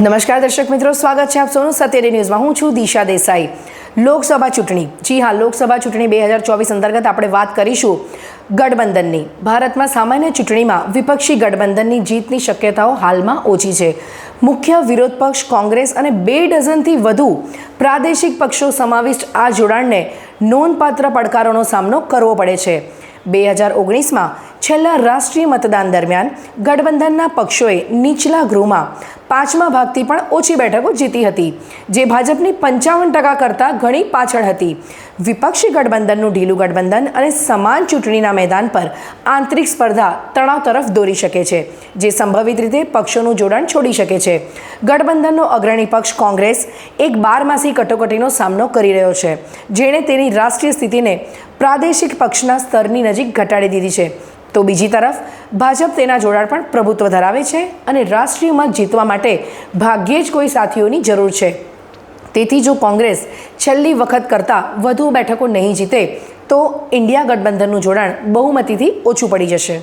નમસ્કાર દર્શક મિત્રો, સ્વાગત છે આપ સૌનું સત્યની ન્યૂઝમાં. હું છું દિશા દેસાઈ. લોકસભા ચૂંટણી. જી હા, લોકસભા ચૂંટણી બે હજાર ચોવીસ અંતર્ગત આપણે વાત કરીશું ગઠબંધનની. ભારતમાં સામાન્ય ચૂંટણીમાં વિપક્ષી ગઠબંધનની જીતની શક્યતાઓ હાલમાં ઓછી છે. મુખ્ય વિરોધ પક્ષ કોંગ્રેસ અને બે ડઝનથી વધુ પ્રાદેશિક પક્ષો સમાવિષ્ટ આ જોડાણને નોંધપાત્ર પડકારોનો સામનો કરવો પડે છે. બે હજાર ઓગણીસમાં છેલ્લા રાષ્ટ્રીય મતદાન દરમિયાન ગઠબંધનના પક્ષોએ નીચલા ગૃહમાં પાંચમા ભાગથી પણ ઓછી બેઠકો જીતી હતી, જે ભાજપની પંચાવન ટકા કરતાં ઘણી પાછળ હતી. વિપક્ષી ગઠબંધનનું ઢીલું ગઠબંધન અને સમાન ચૂંટણીના મેદાન પર આંતરિક સ્પર્ધા તણાવ તરફ દોરી શકે છે, જે સંભવિત રીતે પક્ષોનું જોડાણ છોડી શકે છે. ગઠબંધનનો અગ્રણી પક્ષ કોંગ્રેસ એક બારમાસી કટોકટીનો સામનો કરી રહ્યો છે, જેણે તેની રાષ્ટ્રીય સ્થિતિને પ્રાદેશિક પક્ષના સ્તરની નજીક ઘટાડી દીધી છે. તો બીજી તરફ, ભાજપ તેના જોડાણ પણ પ્રભુત્વ ધરાવે છે અને રાષ્ટ્રીય મત જીતવા માટે ભાગ્યે જ કોઈ સાથીઓની જરૂર છે. તેથી જો કોંગ્રેસ છેલ્લી વખત કરતાં વધુ બેઠકો નહીં જીતે, તો ઇન્ડિયા ગઠબંધનનું જોડાણ બહુમતીથી ઓછું પડી જશે.